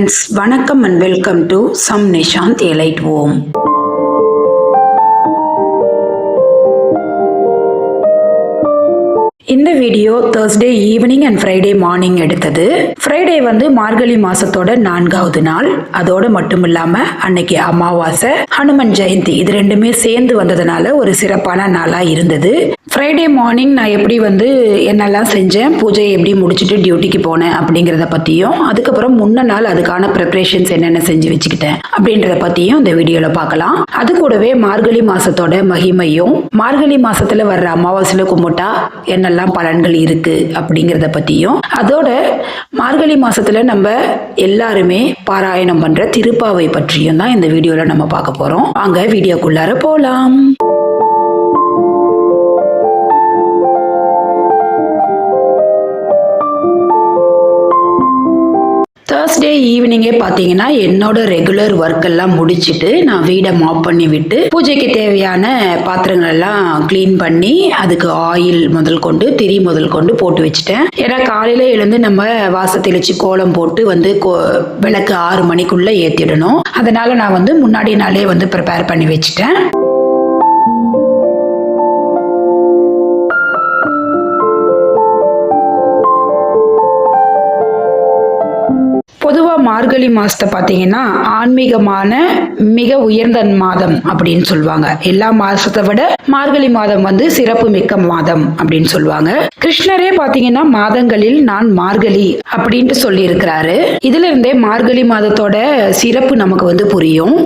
Friends வணக்கம் and welcome to some Nishanth elite ஓம். இந்த video Thursday evening and Friday morning எடுத்தது. ஃப்ரைடே வந்து மார்கழி மாசத்தோட நான்காவது நாள். அதோட மட்டும் இல்லாம அன்னைக்கு அமாவாசை ஹனுமன் ஜெயந்தி இது ரெண்டுமே சேர்ந்து வந்ததுனால ஒரு சிறப்பான நாளா இருந்தது. ஃப்ரைடே மார்னிங் நான் எப்படி வந்து என்னெல்லாம் செஞ்சேன் பூஜையை எப்படி முடிச்சுட்டு டியூட்டிக்கு போனேன் அப்படிங்கிறத பற்றியும் அதுக்கப்புறம் முன்ன நாள் அதுக்கான ப்ரிப்ரேஷன்ஸ் என்னென்ன செஞ்சு வச்சுக்கிட்டேன் அப்படின்றத பற்றியும் இந்த வீடியோவில் பார்க்கலாம். அது கூடவே மார்கழி மாசத்தோட மகிமையும் மார்கழி மாதத்தில் வர்ற அமாவாசையில் கும்பிட்டா என்னெல்லாம் பலன்கள் இருக்கு அப்படிங்கிறத பற்றியும் அதோட மார்கழி மாசத்துல நம்ம எல்லாருமே பாராயணம் பண்ற திருப்பாவை பற்றியும் தான் இந்த வீடியோவில் நம்ம பார்க்க போறோம். வாங்க வீடியோக்குள்ளார ஃபர்ஸ்ட் தேர்ஸ்டே ஈவினிங்கே பார்த்தீங்கன்னா என்னோட ரெகுலர் ஒர்க் எல்லாம் முடிச்சுட்டு நான் வீடை மாப் பண்ணி விட்டு பூஜைக்கு தேவையான பாத்திரங்கள் எல்லாம் க்ளீன் பண்ணி அதுக்கு ஆயில் முதல் கொண்டு திரி முதல் கொண்டு போட்டு வச்சுட்டேன். ஏன்னா காலையில எழுந்து நம்ம வாச தெளிச்சு கோலம் போட்டு வந்து கோ- விளக்கு ஆறு மணிக்குள்ள ஏத்திடணும். அதனால நான் வந்து முன்னாடி நாளே வந்து ப்ரிப்பேர் பண்ணி வச்சுட்டேன். பொதுவாக மார்கழி மாதத்தை பார்த்தீங்கன்னா ஆன்மீகமான மிக உயர்ந்த மாதம் அப்படின்னு சொல்லுவாங்க. எல்லா மாதத்தை விட மார்கழி மாதம் வந்து சிறப்பு மிக்க மாதம் அப்படின்னு சொல்லுவாங்க. கிருஷ்ணரே பார்த்தீங்கன்னா மாதங்களில் நான் மார்கழி அப்படின்ட்டு சொல்லி இருக்கிறாரு இதுல இருந்தே மார்கழி மாதத்தோட சிறப்பு நமக்கு வந்து புரியும்.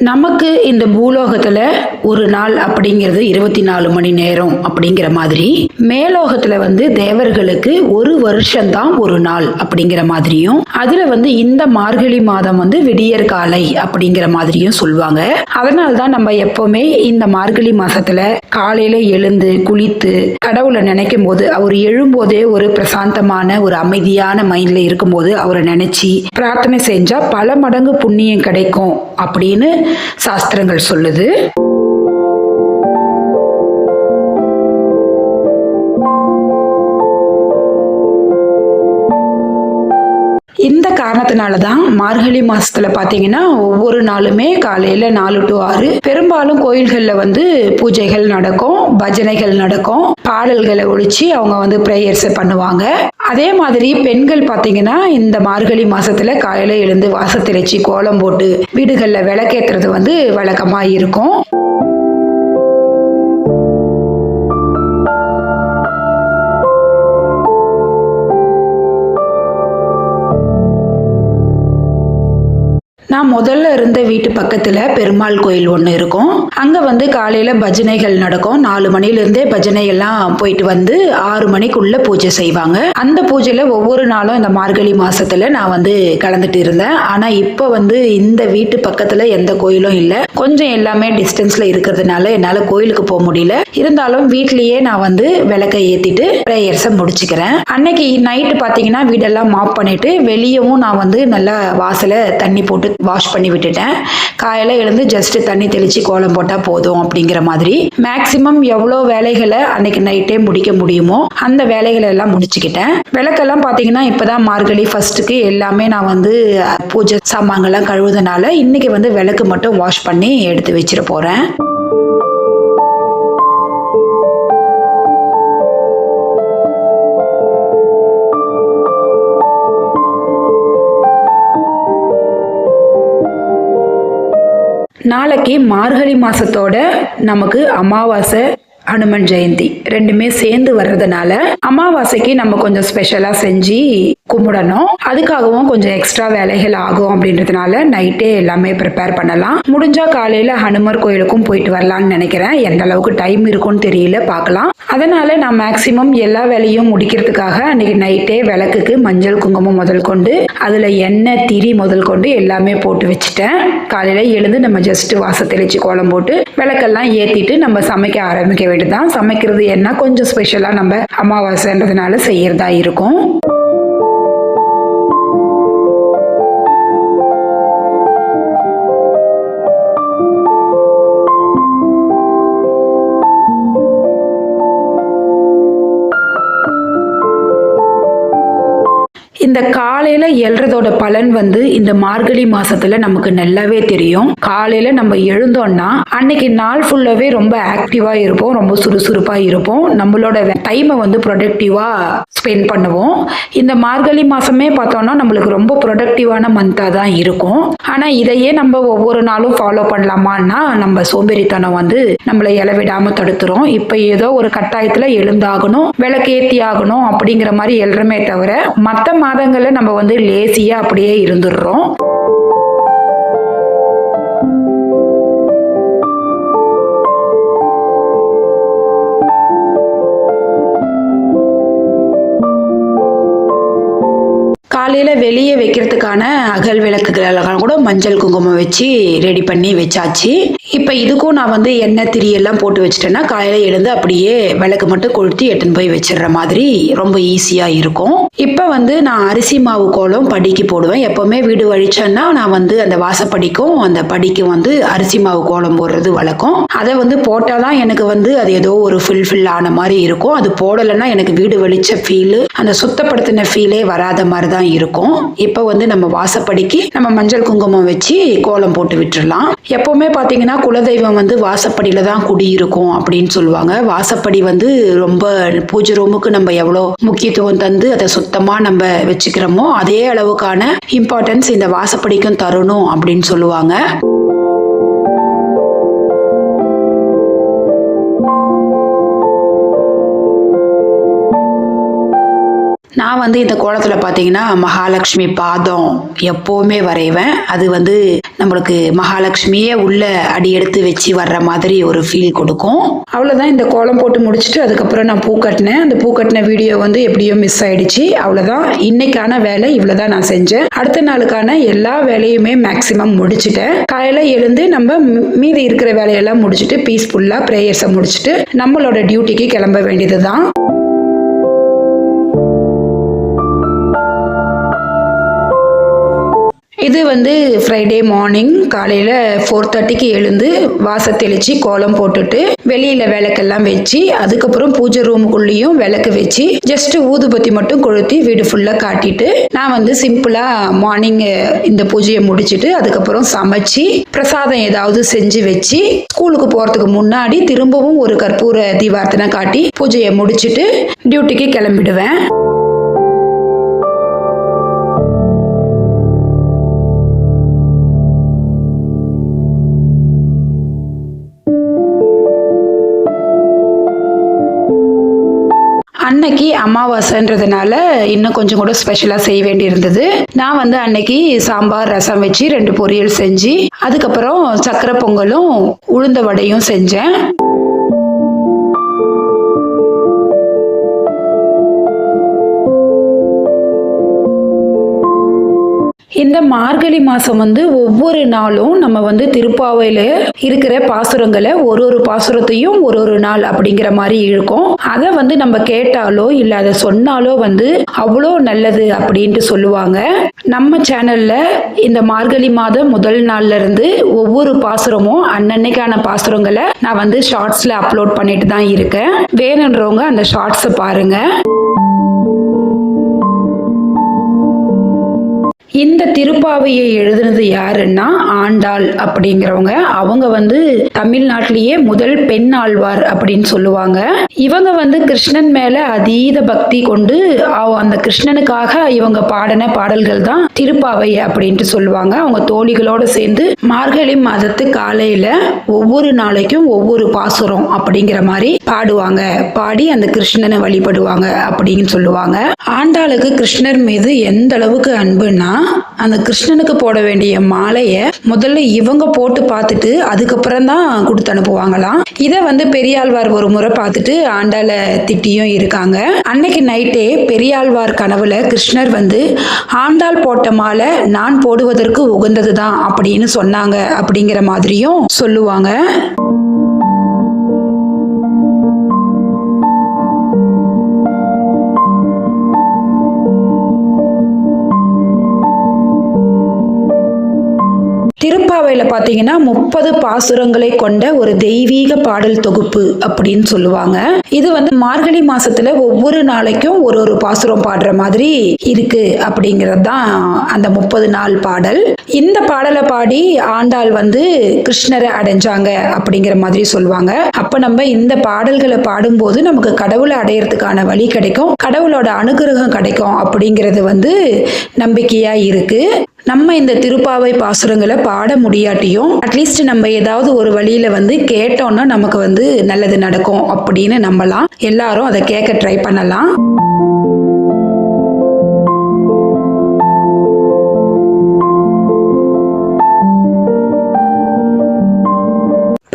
நமக்கு இந்த பூலோகத்துல ஒரு நாள் அப்படிங்கிறது இருபத்தி நாலு மணி நேரம் அப்படிங்கிற மாதிரி மேலோகத்துல வந்து தேவர்களுக்கு ஒரு வருஷம்தான் ஒரு நாள் அப்படிங்கிற மாதிரியும் அதுல வந்து இந்த மார்கழி மாதம் வந்து விடியற் காலை அப்படிங்கிற மாதிரியும் சொல்லுவாங்க அதனால தான் நம்ம எப்பவுமே இந்த மார்கழி மாசத்துல காலையில எழுந்து குளித்து கடவுளை நினைக்கும் போது அவர் எழும்போதே ஒரு பிரசாந்தமான ஒரு அமைதியான மைண்ட்ல இருக்கும்போது அவரை நினைச்சு பிரார்த்தனை செஞ்சா பல மடங்கு புண்ணியம் கிடைக்கும் அப்படின்னு சாஸ்திரங்கள் சொல்லுது. இந்த காரணத்தினால தான் மார்கழி மாசத்துல பாத்தீங்கன்னா ஒவ்வொரு நாளுமே காலையில நாலு டு ஆறு பெரும்பாலும் கோயில்கள்ல வந்து பூஜைகள் நடக்கும் பஜனைகள் நடக்கும் பாடல்களை ஒழிச்சு அவங்க வந்து ப்ரேயர்ஸ் பண்ணுவாங்க. அதே மாதிரி பெண்கள் பார்த்தீங்கன்னா இந்த மார்கழி மாதத்தில் காலையில் எழுந்து வாசத்திரைச்சி கோலம் போட்டு வீடுகளில் விளக்கேற்றுறது வந்து வழக்கமாக இருக்கும். நான் முதல்ல இருந்த வீட்டு பக்கத்துல பெருமாள் கோயில் ஒன்று இருக்கும். அங்க வந்து காலையில பஜனைகள் நடக்கும். நாலு மணில இருந்தே பஜனை எல்லாம் போயிட்டு வந்து ஆறு மணிக்குள்ள பூஜை செய்வாங்க. அந்த பூஜையில ஒவ்வொரு நாளும் இந்த மார்கழி மாசத்துல நான் வந்து கலந்துட்டு இருந்தேன். ஆனா இப்போ வந்து இந்த வீட்டு பக்கத்துல எந்த கோயிலும் இல்லை. கொஞ்சம் எல்லாமே டிஸ்டன்ஸ்ல இருக்கிறதுனால என்னால கோயிலுக்கு போக முடியல. இருந்தாலும் வீட்லயே நான் வந்து விளக்கை ஏத்திட்டு ப்ரேயர்ஸை முடிச்சுக்கிறேன். அன்னைக்கு நைட்டு பாத்தீங்கன்னா வீடெல்லாம் மாப் பண்ணிட்டு வெளியவும் நான் வந்து நல்லா வாசல தண்ணி போட்டு வாஷ் பண்ணி விட்டுட்டேன். காலையில் எழுந்து ஜஸ்ட் தண்ணி தெளிச்சு கோலம் போட்டா போதும் அப்படிங்கிற மாதிரி. மேக்சிமம் எவ்வளோ வேலைகளை அன்னைக்கு நைட்டே முடிக்க முடியுமோ அந்த வேலைகளை எல்லாம் முடிச்சுக்கிட்டேன். விளக்கெல்லாம் பாத்தீங்கன்னா இப்பதான் மார்கழி ஃபர்ஸ்ட்டுக்கு எல்லாமே நான் வந்து பூஜை சாமான்கள்லாம் கழுவுறதுனால இன்னைக்கு வந்து விளக்கு மட்டும் வாஷ் பண்ணி எடுத்து வச்சிட போறேன். நாளைக்கு மார்கழி மாதத்தோட நமக்கு அமாவாசை ஹனுமன் ஜெயந்தி ரெண்டுமே சேர்ந்து வர்றதுனால அமாவாசைக்கு நம்ம கொஞ்சம் ஸ்பெஷலா செஞ்சு கும்பிடணும். அதுக்காகவும் கொஞ்சம் எக்ஸ்ட்ரா வேலைகள் ஆகும் அப்படின்றதுனால நைட்டே எல்லாமே ப்ரிப்பேர் பண்ணலாம். முடிஞ்சா காலையில ஹனுமர் கோயிலுக்கும் போயிட்டு வரலாம்னு நினைக்கிறேன். எந்த அளவுக்கு டைம் இருக்கும்னு தெரியல பார்க்கலாம். அதனால நான் மேக்சிமம் எல்லா வேலையும் முடிக்கிறதுக்காக அன்னைக்கு நைட்டே விளக்குக்கு மஞ்சள் குங்குமம் முதல் கொண்டு அதுல எண்ணெய் திரி முதல் கொண்டு எல்லாமே போட்டு வச்சுட்டேன். காலையில எழுந்து நம்ம ஜஸ்ட் வாச தெளிச்சு கோலம் போட்டு விளக்கெல்லாம் ஏத்திட்டு நம்ம சமைக்க ஆரம்பிக்க வேண்டியதுதான் சமைக்கிறது. என்ன கொஞ்சம் ஸ்பெஷலா நம்ம அமாவாசைன்றதுனால செய்யறதா இருக்கும். இந்த காலையில எழுறதோட பலன் வந்து இந்த மார்கழி மாசத்துல நமக்கு நல்லாவே தெரியும். காலையில நம்ம எழுந்தோம்னா அன்னைக்கு நாள் ஃபுல்லாவே ரொம்ப ஆக்டிவா இருப்போம் ரொம்ப சுறுசுறுப்பா இருப்போம். நம்மளோட டைமை வந்து ப்ரொடக்டிவா ஸ்பெண்ட் பண்ணுவோம். இந்த மார்கழி மாசமே பார்த்தோம்னா நம்மளுக்கு ரொம்ப ப்ரொடக்டிவான மந்தாக தான் இருக்கும். ஆனா இதையே நம்ம ஒவ்வொரு நாளும் ஃபாலோ பண்ணலாமான்னா நம்ம சோம்பேறித்தனம் வந்து நம்மளை இலவிடாமல் தடுத்துரும். இப்ப ஏதோ ஒரு கட்டாயத்துல எழுந்தாகணும் விளக்கேத்தி ஆகணும் அப்படிங்கிற மாதிரி எழுறமே தவிர மற்ற மாதங்கள்ல நம்ம வந்து லேசியாக அப்படியே இருந்துடுறோம். காலையில் வெளியே வைக்கிறதுக்கான அகல் விளக்குகளெல்லாம் கூட மஞ்சள் குங்குமம் வச்சு ரெடி பண்ணி வச்சாச்சு. இப்போ இதுக்கும் நான் வந்து எண்ணெய் திரியெல்லாம் போட்டு வச்சிட்டேன்னா காலையில் எழுந்து அப்படியே விளக்கு மட்டும் கொளுத்தி எடுத்துன்னு போய் வச்சிடுற மாதிரி ரொம்ப ஈஸியாக இருக்கும். இப்போ வந்து நான் அரிசி மாவு கோலம் படிக்கு போடுவேன். எப்போவுமே வீடு வழிச்சேன்னா நான் வந்து அந்த வாசப்படிக்கும் அந்த படிக்கும் வந்து அரிசி மாவு கோலம் போடுறது வழக்கம். அதை வந்து போட்டால் தான் எனக்கு வந்து அது ஏதோ ஒரு ஃபுல்ஃபில் ஆன மாதிரி இருக்கும். அது போடலைன்னா எனக்கு வீடு வெளிச்ச ஃபீலு அந்த சுத்தப்படுத்தின ஃபீலே வராத மாதிரி தான் இருக்கும். இப்போ வந்து நம்ம வாசப்படிக்கு நம்ம மஞ்சள் குங்குமம் வச்சு கோலம் போட்டு விட்டுடலாம் எப்பவுமே பார்த்தீங்கன்னா குலதெய்வம் வந்து வாசப்படியில தான் குடியிருக்கும் அப்படின்னு சொல்லுவாங்க. வாசப்படி வந்து ரொம்ப பூஜை ரூமுக்கு நம்ம எவ்வளோ முக்கியத்துவம் தந்து அதை சுத்தமாக நம்ம வச்சுக்கிறோமோ அதே அளவுக்கான இம்பார்ட்டன்ஸ் இந்த வாசப்படிக்கும் தரணும் அப்படின்னு சொல்லுவாங்க. நான் வந்து இந்த கோலத்தில் பார்த்தீங்கன்னா மகாலட்சுமி பாதம் எப்போவுமே வரைவேன். அது வந்து நம்மளுக்கு மகாலட்சுமியே உள்ள அடி எடுத்து வச்சு வர்ற மாதிரி ஒரு ஃபீல் கொடுக்கும். அவ்வளோதான் இந்த கோலம் போட்டு முடிச்சுட்டு அதுக்கப்புறம் நான் பூ கட்டினேன். அந்த பூ கட்டின வீடியோ வந்து எப்படியோ மிஸ் ஆயிடுச்சு. அவ்வளோதான் இன்னைக்கான வேலை இவ்வளோதான் நான் செஞ்சேன். அடுத்த நாளுக்கான எல்லா வேலையுமே மேக்ஸிமம் முடிச்சுட்டேன். காலையில் எழுந்து நம்ம மீதி இருக்கிற வேலையெல்லாம் முடிச்சுட்டு பீஸ்ஃபுல்லாக ப்ரேயர்ஸை முடிச்சுட்டு நம்மளோட டியூட்டிக்கு கிளம்ப வேண்டியது தான் இது வந்து ஃப்ரைடே மார்னிங் காலையில் ஃபோர் தேர்ட்டிக்கு எழுந்து வாச தெளித்து கோலம் போட்டுட்டு வெளியில் விளக்கெல்லாம் வச்சு அதுக்கப்புறம் பூஜை ரூமுக்குள்ளேயும் விளக்கு வச்சு ஜஸ்ட் ஊதுபத்தி மட்டும் கொளுத்தி வீடு ஃபுல்லாக காட்டிட்டு நான் வந்து சிம்பிளாக மார்னிங் இந்த பூஜையை முடிச்சுட்டு அதுக்கப்புறம் சமைச்சு பிரசாதம் ஏதாவது செஞ்சு வச்சு ஸ்கூலுக்கு போகிறதுக்கு முன்னாடி திரும்பவும் ஒரு கற்பூர தீபார்த்தனை காட்டி பூஜையை முடிச்சுட்டு டியூட்டிக்கு கிளம்பிடுவேன். அன்னைக்கு அமாவாசைன்றதுனால இன்னும் கொஞ்சம் கூட ஸ்பெஷலாக செய்ய வேண்டியிருந்தது. நான் வந்து அன்னைக்கு சாம்பார் ரசம் வச்சு ரெண்டு பொரியல் செஞ்சு அதுக்கப்புறம் சக்கரை பொங்கலும் உளுந்த வடையும் செஞ்சேன். இந்த மார்கழி மாதம் வந்து ஒவ்வொரு நாளும் நம்ம வந்து திருப்பாவையில் இருக்கிற பாசுரங்களை ஒரு ஒரு பாசுரத்தையும் ஒரு ஒரு நாள் அப்படிங்கிற மாதிரி இருக்கும் அதை வந்து நம்ம கேட்டாலோ இல்லை அதை சொன்னாலோ வந்து அவ்வளோ நல்லது அப்படின்ட்டு சொல்லுவாங்க. நம்ம சேனலில் இந்த மார்கழி மாதம் முதல் நாள்ல இருந்து ஒவ்வொரு பாசுரமும் அன்னன்னைக்கான பாசுரங்களை நான் வந்து ஷார்ட்ஸில் அப்லோட் பண்ணிட்டு தான் இருக்கேன். வேணுன்றவங்க அந்த ஷார்ட்ஸை பாருங்கள் இந்த திருப்பாவையை எழுதுனது யாருன்னா ஆண்டாள் அப்படிங்கிறவங்க. அவங்க வந்து தமிழ்நாட்டிலேயே முதல் பெண் ஆழ்வார் அப்படின்னு சொல்லுவாங்க. இவங்க வந்து கிருஷ்ணன் மேல அதீத பக்தி கொண்டு அந்த கிருஷ்ணனுக்காக இவங்க பாடின பாடல்கள் தான் திருப்பாவை அப்படின்ட்டு சொல்லுவாங்க. அவங்க தோழிகளோட சேர்ந்து மார்கழி மாதத்து காலையில ஒவ்வொரு நாளைக்கும் ஒவ்வொரு பாசுரம் அப்படிங்கிற மாதிரி பாடுவாங்க. பாடி அந்த கிருஷ்ணனை வழிபடுவாங்க அப்படின்னு சொல்லுவாங்க. ஆண்டாளுக்கு கிருஷ்ணர் மீது எந்த அளவுக்கு அன்புன்னா அந்த கிருஷ்ணனுக்கு போட வேண்டிய மாலையை முதல்ல இவங்க போட்டு பார்த்துட்டு அதுக்கப்புறம் தான் கொடுத்து அனுப்புவாங்களாம். இதை வந்து பெரியாழ்வார் ஒரு முறை பார்த்துட்டு ஆண்டாளை திட்டியும் இருக்காங்க. அன்னைக்கு நைட்டே பெரியாழ்வார் கனவுல கிருஷ்ணர் வந்து ஆண்டாள் போட்ட மாலை நான் போடுவதற்கு உகந்தது தான் அப்படின்னு சொன்னாங்க அப்படிங்கிற மாதிரியும் சொல்லுவாங்க. கோயிலில் பார்த்தீங்கன்னா முப்பது பாசுரங்களை கொண்ட ஒரு தெய்வீக பாடல் தொகுப்பு அப்படின்னு சொல்லுவாங்க. இது வந்து மார்கழி மாசத்துல ஒவ்வொரு நாளைக்கும் ஒரு ஒரு பாசுரம் பாடுற மாதிரி இருக்கு அப்படிங்கிறது தான் அந்த முப்பது நாள் பாடல். இந்த பாடலை பாடி ஆண்டாள் வந்து கிருஷ்ணரை அடைஞ்சாங்க அப்படிங்கிற மாதிரி சொல்லுவாங்க. அப்ப நம்ம இந்த பாடல்களை பாடும்போது நமக்கு கடவுளை அடையறதுக்கான வழி கிடைக்கும் கடவுளோட அனுகிரகம் கிடைக்கும் அப்படிங்கிறது வந்து நம்பிக்கையா இருக்கு. நம்ம இந்த திருப்பாவை பாசுரங்களை பாட முடியாட்டியும் அட்லீஸ்ட் நம்ம ஏதாவது ஒரு வழியில வந்து கேட்டோம்னா நமக்கு வந்து நல்லது நடக்கும் அப்படின்னு நம்பலாம். எல்லாரும் அதை கேட்க ட்ரை பண்ணலாம்.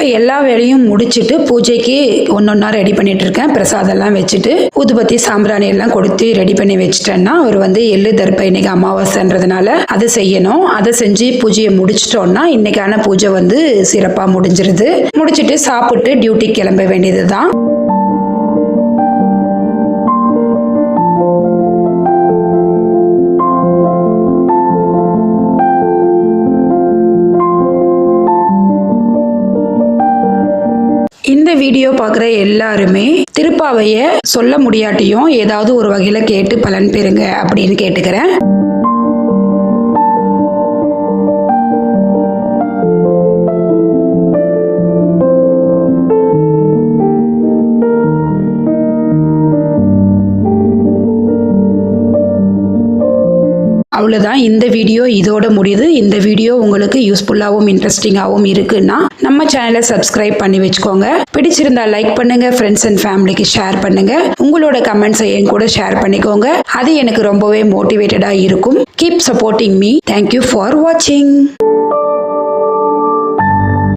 எல்லா வேலையும் முடிச்சுட்டு பூஜைக்கு ஒன்றொன்னா ரெடி பண்ணிட்டு இருக்கேன் பிரசாதம்லாம் வச்சுட்டு ஊதுபத்தி சாம்பிராணி எல்லாம் கொடுத்து ரெடி பண்ணி வச்சுட்டேன்னா அவர் வந்து எள்ளு தர்ப்ப இன்னைக்கு அமாவாசைன்றதுனால அதை செய்யணும். அதை செஞ்சு பூஜையை முடிச்சிட்டோம்னா இன்னைக்கான பூஜை வந்து சிறப்பாக முடிஞ்சிருது. முடிச்சிட்டு சாப்பிட்டு டியூட்டி கிளம்ப வேண்டியது தான் இந்த வீடியோ பார்க்குற எல்லாருமே திருப்பாவைய சொல்ல முடியாட்டியும் ஏதாவது ஒரு வகையில் கேட்டு பலன் பெறுங்க அப்படின்னு கேட்டுக்கிறேன். அவ்வளோதான் இந்த வீடியோ இதோட முடியுது. இந்த வீடியோ உங்களுக்கு யூஸ்ஃபுல்லாகவும் இன்ட்ரெஸ்டிங்காகவும் இருக்குன்னா நம்ம சேனலை சப்ஸ்கிரைப் பண்ணி வச்சுக்கோங்க. பிடிச்சிருந்தா லைக் பண்ணுங்க. ஃப்ரெண்ட்ஸ் அண்ட் ஃபேமிலிக்கு ஷேர் பண்ணுங்கள் உங்களோட கமெண்ட்ஸை என் கூட ஷேர் பண்ணிக்கோங்க. அது எனக்கு ரொம்பவே மோட்டிவேட்டடாக இருக்கும். Keep supporting me thank you for வாட்சிங்